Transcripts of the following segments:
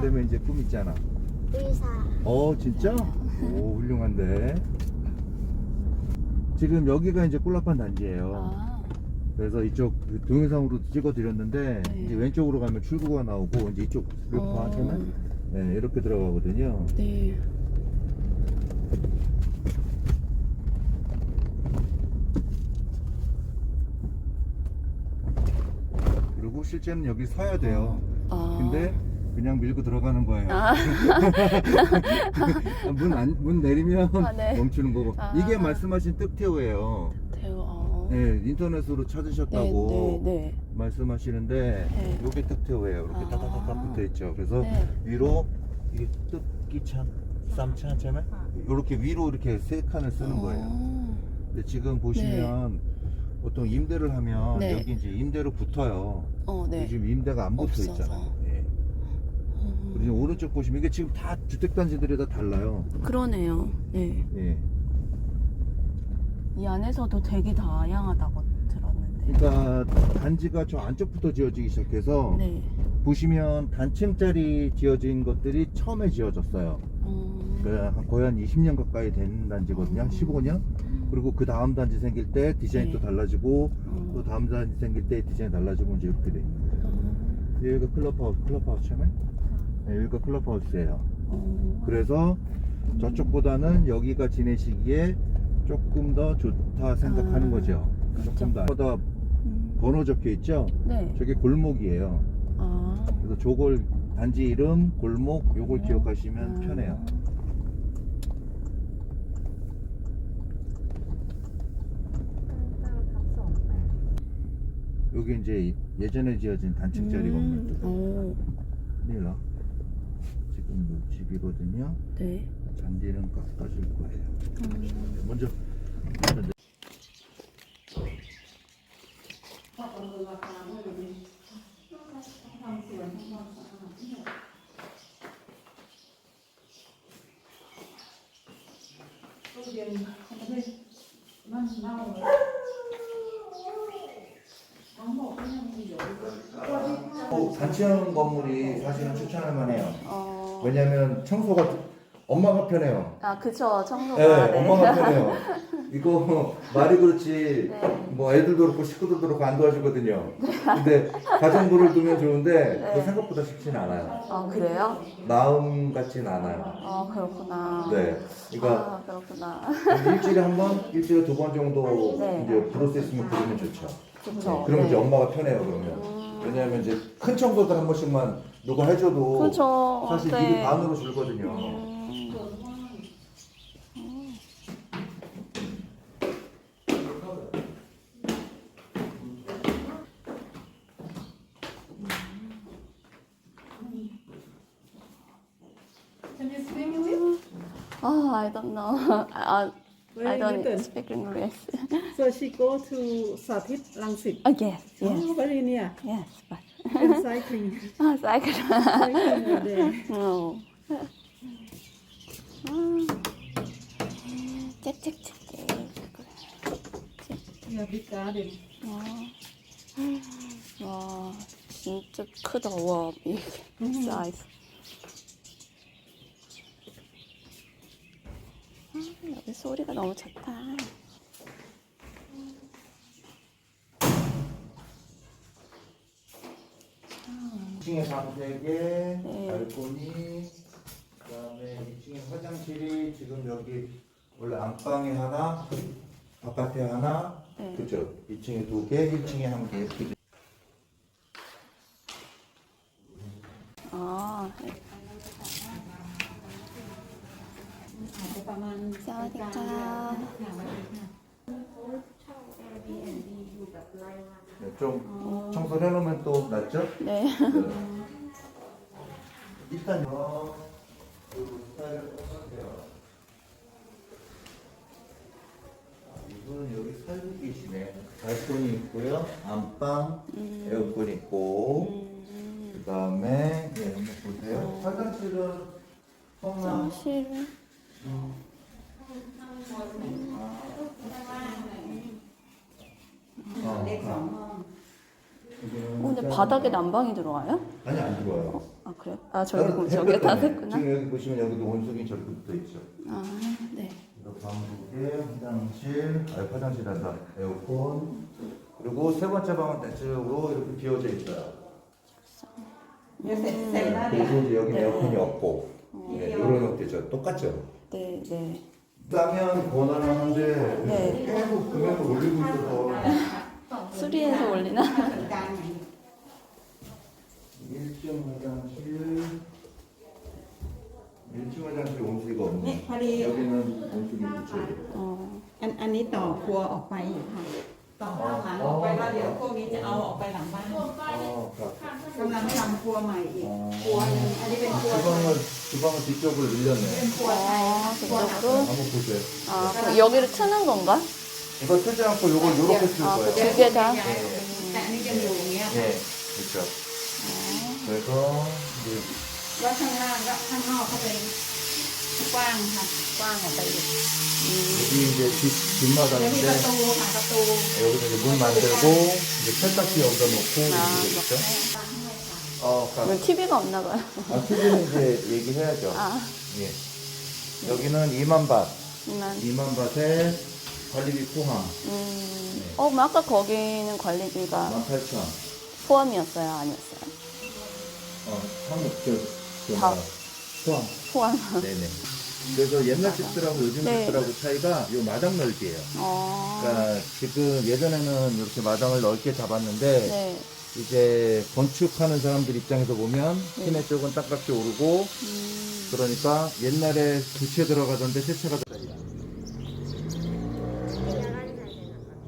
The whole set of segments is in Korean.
되면 이제 꿈 있잖아. 의사. 어 진짜? 오 훌륭한데. 지금 여기가 이제 꿀라판 단지예요. 아, 그래서 이쪽 그 동영상으로 찍어드렸는데 네. 이제 왼쪽으로 가면 출구가 나오고 이제 이쪽 이렇게 어. 하면 네, 이렇게 들어가거든요. 네. 그리고 실제는 여기 서야 돼요. 아. 근데 그냥 밀고 들어가는 거예요. 아. 문, 안, 문 내리면 아, 네. 멈추는 거고. 아. 이게 말씀하신 뜻태우예요. 어. 네, 인터넷으로 찾으셨다고 네, 네, 말씀하시는데 네. 이게 뜻태우예요. 이렇게 아. 따다닥 붙어 있죠. 그래서 네. 위로 이게 뜻기찬 쌈찬처럼 이렇게 위로 이렇게 세 칸을 쓰는 어. 거예요. 근데 지금 보시면 보통 임대를 하면 네. 여기 이제 임대로 붙어요. 어, 네. 요즘 임대가 안 붙어 없어서. 있잖아요. 예. 음. 그리고 오른쪽 보시면 이게 지금 다 주택단지들이 다 달라요. 그러네요. 네. 예. 이 안에서도 되게 다양하다고 들었는데. 그러니까 단지가 저 안쪽부터 지어지기 시작해서 네. 보시면 단층짜리 지어진 것들이 처음에 지어졌어요. 음. 그 한- 거의 한 20년 가까이 된 단지거든요. 한 15년? 그리고 그 다음 단지 생길 때 디자인이 네. 또 달라지고 어. 또 다음 단지 생길 때 디자인이 달라지고 이제 이렇게 돼 있는 거예요. 어. 여기가 클럽하우스, 클럽하우스 처음에? 네, 여기가 클럽하우스예요. 어. 그래서 저쪽보다는 여기가 지내시기에 조금 더 좋다 생각하는 아, 거죠. 조금 더. 보다 음. 번호 적혀 있죠? 네. 저게 골목이에요. 아. 그래서 저걸 단지 이름, 골목, 요걸 기억하시면 아. 편해요. 여기 이제 예전에 지어진 단층짜리 건물들. 오. 나. 뭐 집이거든요. 네. 잔디는 깎아줄 거예요. 음. 먼저, 먼저 내- 어, 단층 건물이 사실은 추천할 만해요. 어. 왜냐면 청소가 엄마가 편해요. 아, 그쵸. 청소가. 네, 네. 엄마가 편해요. 이거 말이 그렇지 네. 뭐 애들도 그렇고 식구들도 그렇고 안 도와주거든요. 근데 가정부를 두면 좋은데 네. 그거 생각보다 쉽진 않아요. 아, 그래요? 마음 같진 않아요. 아, 그렇구나. 네, 그러니까 아, 그렇구나. 일주일에 한 번, 일주일에 두 번 정도 네. 이제 프로세스면 그러면 좋죠. 그쵸. 네, 그러면 이제 네. 엄마가 편해요 그러면. 음. 왜냐하면 이제 큰 청소들 한 번씩만 누가 해줘도 그쵸. 사실 네. 일이 반으로 줄거든요. 음. Can you speak English? Oh, I don't know. I, Very I don't little. speak English. So she go to Sathit Langsit. oh, yes, yes, Oh, very near. yes, but And cycling. oh, cycle. cycling over there. no. 짹짹짹짹. Yeah, big garden. 와, 와, 진짜 크다. 와, 이 사이즈. 소리가 너무 좋다. 2층에 방세개, 네. 발코니, 그다음에 2층에 화장실이 지금 여기 원래 안방에 하나, 바깥에 하나, 네. 그죠? 2층에 두 개, 1층에 한 개. 그죠? 아, 네. 사와디카. 네, 좀 청소를 해놓으면 또 낫죠? 네. 네. 일단요. 그 스타일을 똑같아요. 아, 이분은 여기 살고 계시네. 발코니 있고요. 안방, 에어컨 있고. 음, 그 다음에 네, 한번 보세요. 화장실은 성남 사실은 어, 아, 어, 근데 바닥에 난방이 들어와요? 아니 안 들어와요. 아 그래요? 아 저기 그럼 저기 다 됐구나. 지금 보시면 여기도 온수기 저렇게 있죠. 아 네. 방국에 화장실, 아 화장실 한다. 에어컨. 그리고 세 번째 방은 대체적으로 이렇게 비어져 있어요. 요새 음. 그래서 이제 여기 는 에어컨이 없고, 예, 이런 것도 있죠. 똑같죠. 네 네. 싸면 권한하는데 네. 계속 금액을 올리고 있어서 수리해서 올리나? การไหน 1층 화장실 1층 화장실 온수기가 นี่ 없네. พอดี 여기는 온수기 붙여야 돼. 어. อันอันนี้ต่อครัวออกไปอยู่ค่ะ ต่อข้างหลังออกไปแล้วเดี๋ยวพวกนี้จะเอาออกไปหลังบ้าน 아, 그렇구나. กำลังทำครัวใหม่อีก 어. ครัวหนึง อันนี้เป็นครัว 주방을 주방을 뒤쪽을 เป็ 늘렸네. นครัวไทย 아, ครัวหลัง 그쪽으로? 한번 보세요. 아, 그럼 여기를 트는 건가? 이거 쓰지 않고 이걸 이렇게 쓸 아, 거예요. 그 두 개 다? แต่อันนี้ยังอยู่อย่างเงี้ย 예, 그렇죠. 아, 그래서 이제 แล้วข้างล่างก็ข้างนอกก็เป็นกว้างค่ะ กว้างออกไปอีก 여기 이제 뒷 เดี๋ยวมีประ 뒷마당인데 ตูค่ะประตู 여기서 이제 문 만들고 이제 세탁기 여기다 놓고 아, 이렇게 되겠죠? 어, 가- 여기 TV가 없나 봐요. 아, TV는 이제 얘기해야죠. 아, 예. 여기는 2만 밭, 이만. 2만 밭에 관리비 포함 음. 어, 뭐 아까 거기는 관리비가 18,000. 포함이었어요? 아니었어요? 어, 한국 저, 그 다. 뭐야, 포함. 포함. 네네. 그래서 옛날 집들하고 요즘 네. 집들하고 차이가 요 마당 넓이에요. 어. 그러니까 지금 예전에는 이렇게 마당을 넓게 잡았는데 네. 이제 건축하는 사람들 입장에서 보면 네. 시내 쪽은 땅값이 오르고 음. 그러니까 옛날에 두 채 들어가던데 세 채가 들어가요.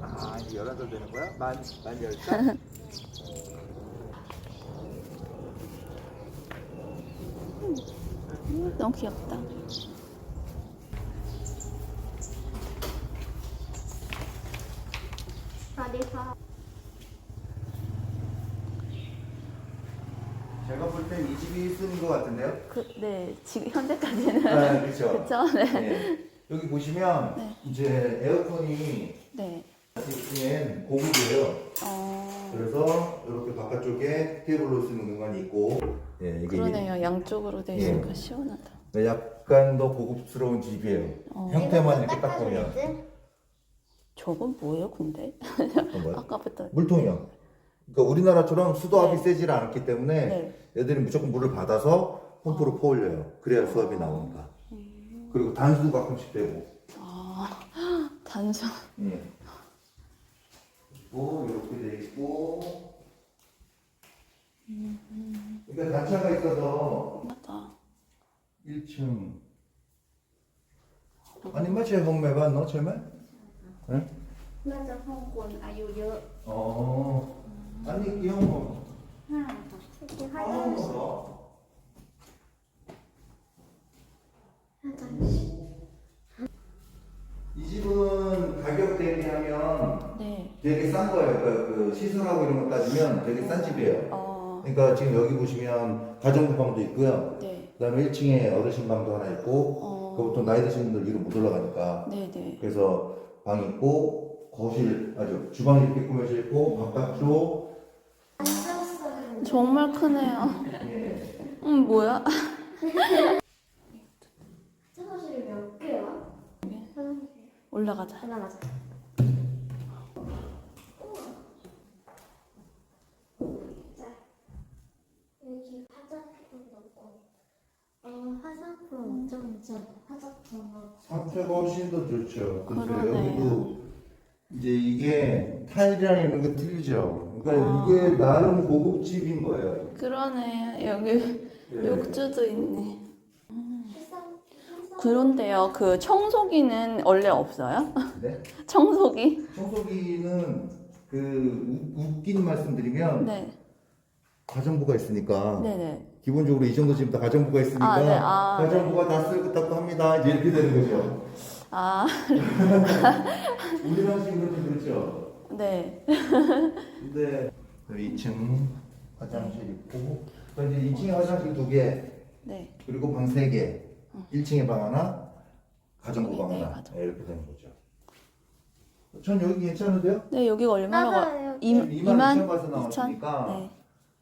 아 이제 11살 되는 거야? 만, 만 10살? 음, 너무 귀엽다. 제가 볼 땐 이 집이 쓰는 것 같은데요? 그, 네, 지금 현재까지는. 네, 그렇죠. 그쵸? 네. 네. 여기 보시면 네. 이제 에어컨이 네. 중엔 고급이에요. 어. 그래서 이렇게 바깥쪽에 테이블로 쓰는 공간이 있고 예, 이게 그러네요. 양쪽으로 돼 예. 있으니까 시원하다. 이제 약간 더 고급스러운 집이에요. 어. 형태만 이렇게 딱 보면 저건 뭐예요, 근데? 어떤 거요? 아까부터. 물통이요. 그러니까 우리나라처럼 수도압이 네. 세질 않기 때문에 네. 얘들이 무조건 물을 받아서 펌프로 퍼올려요. 그래야 수압이 나오니까. 그리고 단수도 가끔씩 되고. 아, 단순. 예. 있고 이렇게 돼 있고. 그러니까 단차가 있어서 맞다. 1층. 아니 마치 홍매가 너 처음에? 응? น่าจะห้องคนอายุเยอะ 어. 아니 이런 거. 이렇게 하이 집은 가격 대비하면 네. 되게 싼 거예요. 그러니까 그 시설하고 이런 거 따지면 되게 싼 집이에요. 어, 그러니까 지금 여기 보시면 가정부 방도 있고요. 네. 그다음에 1층에 어르신 방도 하나 있고 어. 그 보통 나이 드신 분들 위로 못 올라가니까 네네. 그래서 방 있고 거실 아주 주방 이렇게 꾸며져 있고 바깥쪽 정말 크네요. 예. 음, 뭐야? 화장실이 몇 개야? 화장실 올라가자. 맞아 자 여기 화장품 넣고 어 화장품 엄청 괜찮아 화장품은 상태가 훨씬 더 좋죠. 그러네요. 여기도 이제 이게 타일이랑 이런 거 틀리죠. 그러니까 아. 이게 나름 고급집인 거예요. 그러네. 여기 예. 욕조도 있네. 그런데요, 그 청소기는 원래 없어요? 네? 청소기? 청소기는 그 우- 웃긴 말씀드리면 네. 가정부가 있으니까 네네. 기본적으로 이 정도 지금 다 가정부가 있으니까 아, 네. 아, 가정부가 다 쓸고 닦고 합니다. 이제 이렇게 되는 거죠. 아, 우리나라 식으로 좀 그렇죠. 네. 근데 2층 화장실 있고 그 이제 2층에 화장실 두 개, 네. 그리고 방 세 개, 1층에 방 하나, 가정부 방 네, 하나 가정. 네, 이렇게 되는 거죠. 전 여기 괜찮은데요? 네, 여기가 얼마나 맞아요. 가? 2, 2만 2천 봐서 2만 2천? 나왔으니까 네.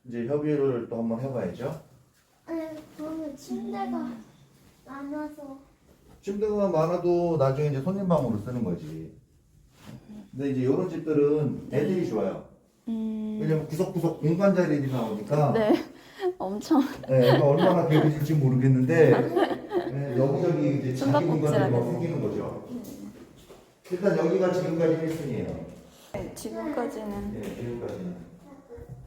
이제 협의를 또 한번 해봐야죠. 침대가 많아서 침대가 많아도 나중에 이제 손님 방으로 쓰는 거지. 근데 이제 이런 집들은 애들이 좋아요. 음, 왜냐면 구석구석 공간 자리들이 나오니까 네. 엄청 네, 이거 얼마나 배부질지 모르겠는데 네, 여기저기 이제 자기 공간을 막. 생기는 거죠. 일단 여기가 지금까지 1순위예요. 네, 지금까지는 네, 지금까지는.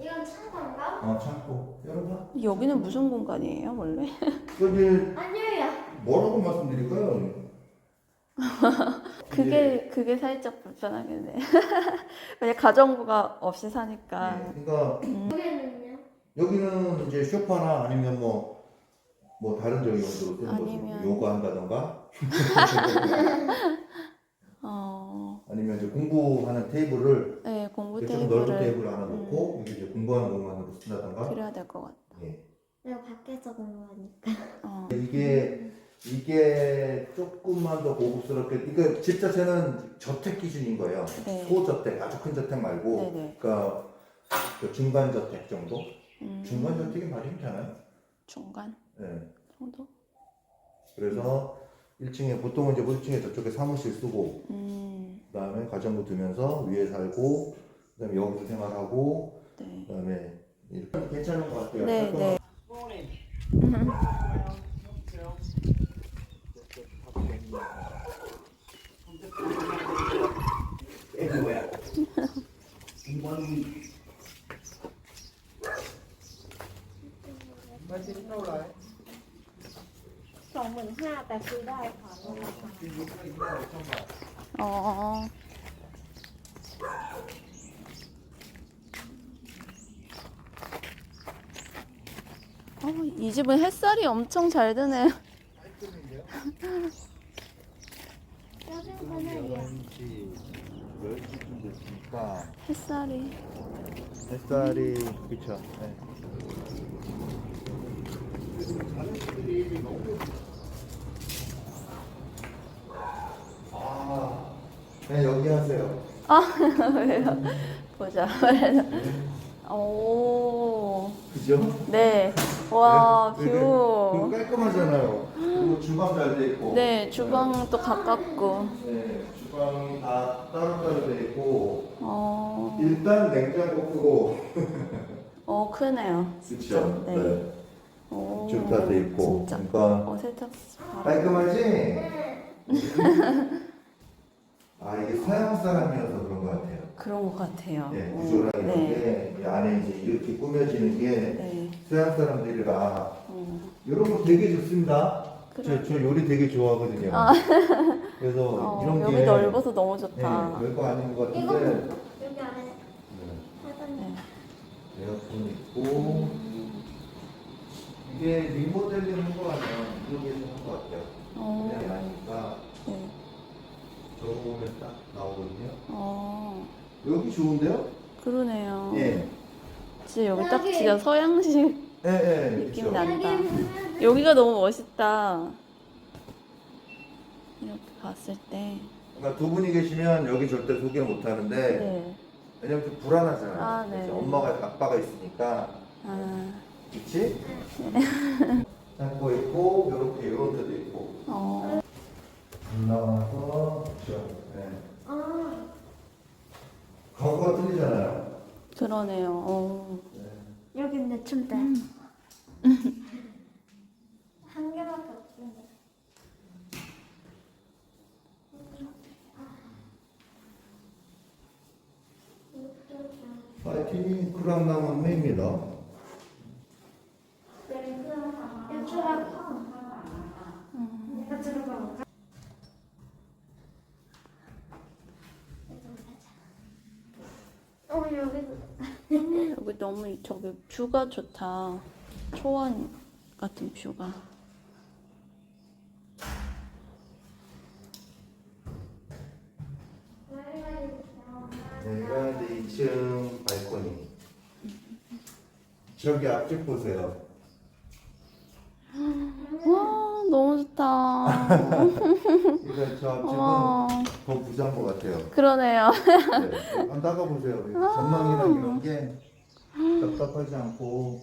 이건 창고인가? 어, 창고. 열어봐. 여기는 무슨 공간이에요 원래? 그게 아니에요. 뭐라고 말씀드릴까요? 그게 그게 살짝 불편하겠네. 왜냐 가정부가 없이 사니까. 네, 그러니까 여기는요? 여기는 이제 쇼파나 아니면 뭐, 뭐 다른 저기 용도로 쓰는 아니면- 거죠. 요가 한다던가 어, 아니면 이제 공부하는 테이블을 네 공부 이렇게 좀 넓은 테이블을 음. 테이블 하나 놓고 여기 이제 공부하는 공간으로 쓴다던가 그래야 될 것 같아. 예. 내가 밖에서 공부하니까. 어, 이게 이게 조금만 더 고급스럽게 그러니까 집 자체는 저택 기준인 거예요. 네. 소저택 아주 큰 저택 말고 네네. 그러니까 그 중간 저택 정도 음, 중간 저택이 말이 힘잖아요. 중간 예. 정도. 그래서 1층에 보통은 이제 1층에 저쪽에 사무실 쓰고 음, 그 다음에 가정부 두면서 위에 살고 그 다음에 여기서 생활하고 네. 그 다음에 이렇게 괜찮은 것 같아요. 네, 깔끔하고 네. Sổ mình ha,แต่ซื้อได้ค่ะ 어. 어, 이 집은 햇살이 엄청 잘 드네. 작은 거는 11시 10시쯤 됐으니 까 햇살이. 햇살이 그쵸 네. 아, 네 여기 하세요. 왜요? 보자. 오. 그죠? 네. 와, 네, 네, 네. 뷰. 그리고 깔끔하잖아요. 그리고 주방 잘 돼 있고. 네, 주방도 가깝고. 네, 주방이 다 따로따로 돼 있고. 어, 일단 냉장고 크고. 어 크네요. 그쵸? 네. 오, 쭉다돼 있고. 진짜. 그러니까 어, 세탁. 깔끔하지? 아 이게 서양 사람이어서 그런 것 같아요. 그런 것 같아요. 네, 오, 구조랑 이런 네. 게이 안에 이제 이렇게 꾸며지는 게 네. 서양 사람들이라 어, 이런 거 되게 좋습니다. 그래. 저, 저 요리 되게 좋아하거든요. 그래서 어, 이런 여기 게 넓어서 너무 네, 좋다. 별거 아닌 것 이거 같은데 여기 안에 네, 하던 네. 에어컨 있고 이게 리모델링 한거 하면 이쪽에서 한것 같아요. 어, 그냥 아니까 네. 저거 보면 딱 나오거든요. 어, 여기 좋은데요? 그러네요. 예. 진짜 여기 딱 진짜 서양식 예, 예. 느낌 그쵸. 난다. 여기 보면 여기가 너무 멋있다. 이렇게 봤을 때. 그러니까 두 분이 계시면 여기 절대 소개 못 하는데 네. 왜냐면 좀 불안하잖아요. 아, 네. 그래서 엄마가 아빠가 있으니까 아, 그치? 창고 있고 요렇게 요런 데도 있고 어, 올라와서 그쵸. 네. 아, 가구가 틀리잖아요. 그러네요. 어. 네. 여기 내 침대. 한 개밖에 없는데. 파이팅 크랑나무입니다. 연출하고. 내가 들어가 볼까? 어 여기도 여기 너무 저기 뷰가 좋다. 초원 같은 뷰가. 내가 이제 2층 발코니. 저기 앞집 보세요. 와, 너무 좋다. 이거 저 앞집은 와, 더 부자인 것 같아요. 그러네요. 네. 한번 나가보세요. 전망이랑 이런 게 답답하지 않고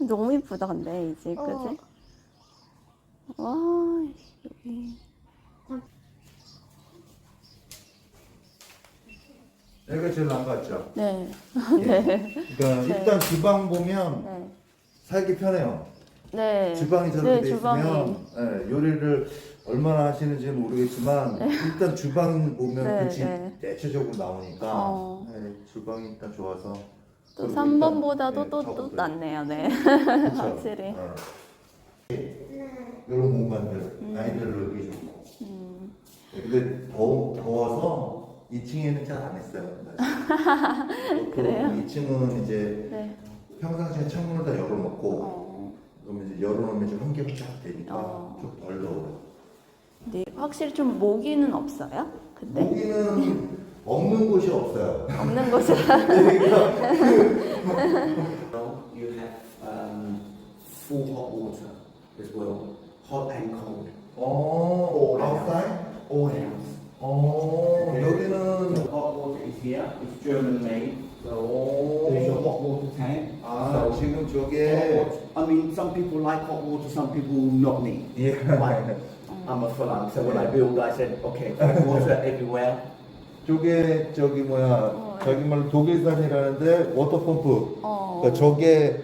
너무 이쁘다, 근데 이 집, 어. 그지? 와, 여기. 여기가 제일 것 같죠? 네. 네. 그러니까 일단 주방 보면 네. 살기 편해요. 네. 주방이 저렇게 네, 돼 주방이. 있으면 예, 요리를 얼마나 하시는지 는 모르겠지만 일단 주방 보면 네, 네. 대체적으로 나오니까 어. 예, 주방이 일단 좋아서 또 그리고 3번보다도 일단, 또, 예, 또 작업들. 낫네요. 네. 확실히. 이런 공간들 아이들을 놀기 좋고 음. 근데 더, 더워서 2층에는 잘 안 했어요 그래요? 2층은 이제 네. 평상시에 창문을 다 열어놓고 어. 그러면 이제 열어놓으면 좀 환기가 쫙 되니까 어. 좀덜 더워요 네. 확실히 좀 모기는 없어요? 근데 모기는 없는 곳이 없어요 없는 곳은 You have um, full hot water as well, hot and cold. 어, outside? All house. 어, The 여기는 hot water is here. It's German made. So 오. there's your hot water tank. 아, so 지금 hot 저게 water- I mean, some people like hot water, some people not need. 예. But I'm a Falang, so when I build, I said, okay, hot water everywhere. 저게 저기 뭐야 저기 말로 독일산이라는데 워터펌프 어. 그러니까 저게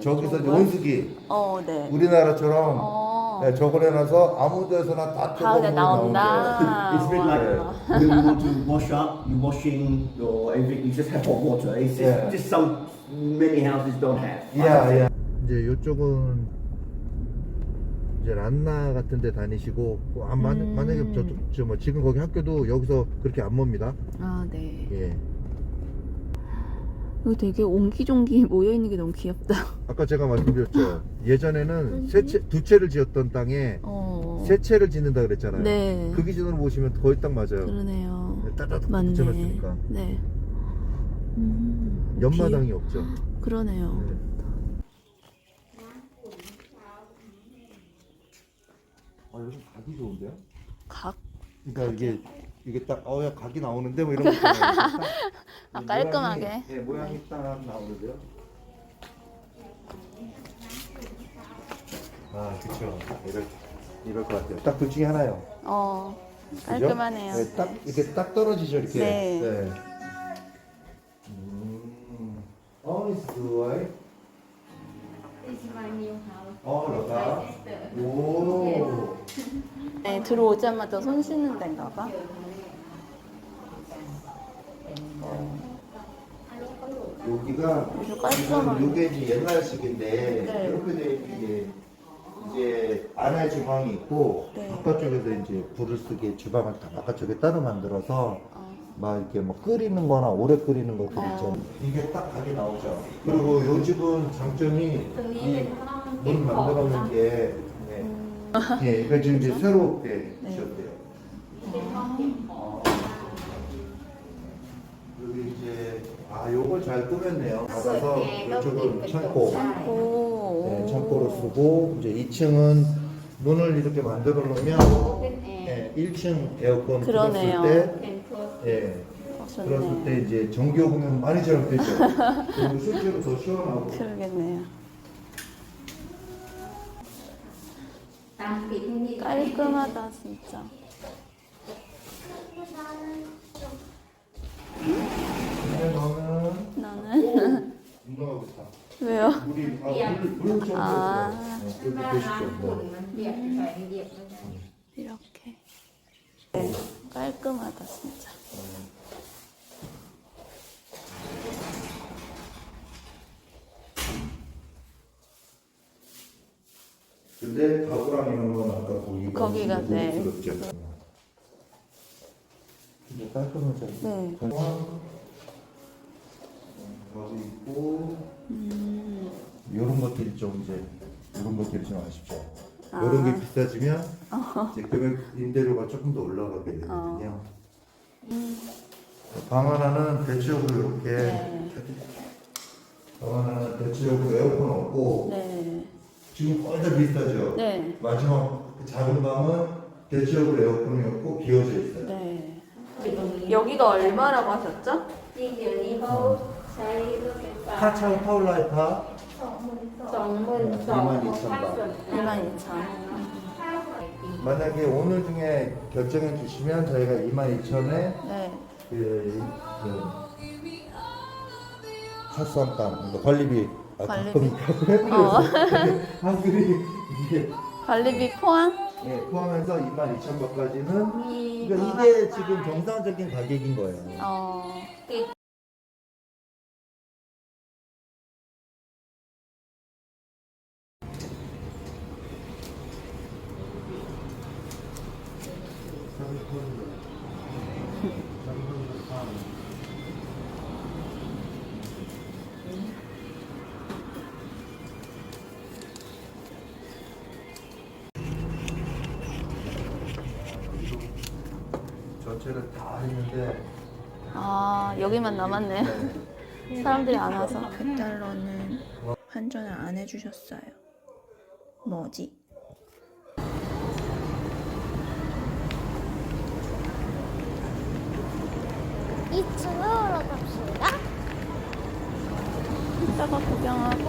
저기서 이제? 온수기 어, 네. 우리나라처럼 어. 네, 저걸 해놔서 아무 데서나 다 다 뜨거운 그냥 물이 나오게 나온다. It's a bit like when you want to wash up, you washing your everything, you just have hot water. It's just, Yeah. just some many houses don't have. 이제 이쪽은 이제 란나 같은 데 다니시고 뭐 안- 만- 음. 만약에 저쪽 저뭐 지금 거기 학교도 여기서 그렇게 안 멉니다. 아, 네. 예. 여기 되게 옹기종기 모여 있는 게 너무 귀엽다. 아까 제가 말씀드렸죠. 예전에는 세 채, 두 채를 지었던 땅에 어. 세 채를 짓는다 그랬잖아요. 네. 그 기준으로 보시면 거의 딱 맞아요. 그러네요. 따뜻하게 맞네. 붙여놨으니까. 네. 음, 연마당이 없죠. 귀- 그러네요. 네. 아 여기 각이 좋은데요? 각. 그러니까 이게 이게 딱 어야 각이 나오는데 뭐 이런 거 있잖아요. 딱 아, 이 깔끔하게. 모양이, 네, 모양이 딱 나오는데요. 아 그렇죠. 이럴 이럴 것 같아요. 딱 둘 중에 하나요. 어. 그죠? 깔끔하네요. 네, 딱 이렇게 딱 떨어지죠 이렇게. 네. 음. Oh, it's good. This is my new house. 어, My 너가. sister. 오. 네, 들어오자마자 손 씻는 데인가 봐. 여기가 아주. 이게 이제 옛날식인데 네. 이렇게 돼 이게 이제 안에 주방이 있고 네. 바깥쪽에서 이제 불을 쓰게 주방을 다 바깥쪽에 따로 만들어서 어. 막 이렇게 뭐 끓이는 거나 오래 끓이는 것들 어. 있잖아요. 이게 딱 각이 나오죠. 그리고 요 집은 장점이 Từ 이 bên không 문 tiếp 만들어 놓은 게 네. 예, 이거 지금 이제 새롭게 지었대요. 여기 이제 아 요걸 잘 꾸몄네요. 받아서 이쪽은 창고. 오. 네, 창고로 쓰고 이제 2층은 문을 이렇게 만들어 놓으면 예, 1층 에어컨 그러네요. 틀었을 때. 예, 어, 틀었을. 때 이제 전기 요금은 많이 절약되죠. 그리고 실제로 더 시원하고 그러겠네요. 깔끔하다 진짜. 나는. 왜요? 아. 네, 이렇게 깔끔하다 진짜. 근데 가구랑 이런 건 아까 거기가 거기가, 좀 네. 고급스럽죠. 근데 깔끔하죠. 네. 가구 있고 음. 이런 것들이 좀 이제 이런 것들이 좀 아쉽죠. 아. 이런 게 비싸지면 이제 금액 임대료가 조금 더 올라가게 되거든요. 방 하나는 대체적으로 이렇게 네. 방 하나는 대체적으로 에어컨 없고 네. 지금 거의 다 비슷하죠. 네. 마지막 그 작은 방은 대체적으로 에어컨이 없고 비어져 있어요. 네. 여기가 얼마라고 하셨죠? riêng giờ đi vô xây được cái phòng 타창 파울라이파 sòng mình sòng một khách 22,000원. 만약에 오늘 중에 결정해 주시면 저희가 22,000에 네. 그, 그 사수함감 그러니까 관리비 아, 관리비. 어. 한글이 이게 관리비 포함? 예, 포함해서 22,000원까지는 Mi 그러니까 이게 지금 정상적인 가격인 거예요. 어. 다 했는데 아, 여기만 남았네. 네. 사람들이 안 와서. 100달러는 환전을 안 해주셨어요. 뭐지? 이층으로 갑시다. 이따가 구경하고.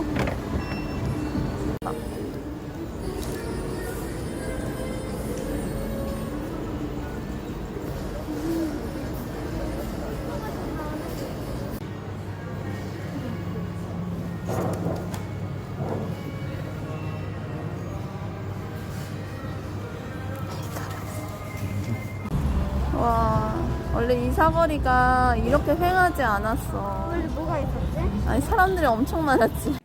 와, 원래 이 사거리가 이렇게 휑하지 않았어. 원래 뭐가 있었지? 아니, 사람들이 엄청 많았지.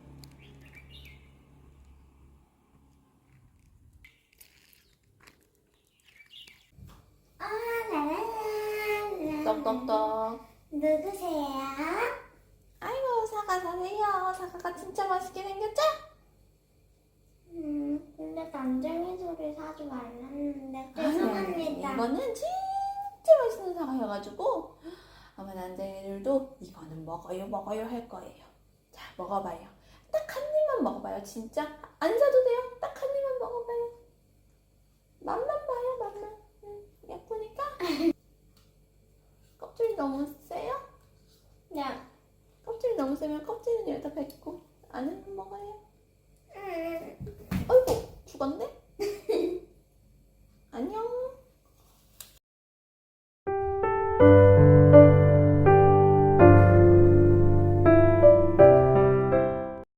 아, 라라라. 떡떡떡. 누구세요? 아이고, 사과 사세요. 사과가 진짜 맛있게 생겼죠? 음, 근데 남쟁이 소리 사지 말랐는데 죄송합니다. 이거는 진짜 사과여가지고 아마 난쟁이들도 이거는 먹어요 먹어요 할 거예요. 자 먹어봐요. 딱 한 입만 먹어봐요 진짜. 안 사도 돼요? 딱 한 입만 먹어봐요. 맛만 봐요 맛만. 음, 예쁘니까? 껍질이 너무 세요? 네. 껍질이 너무 세면 껍질은 여기다 뱉고 안에만 먹어요. 음, 어이구 죽었네? 안녕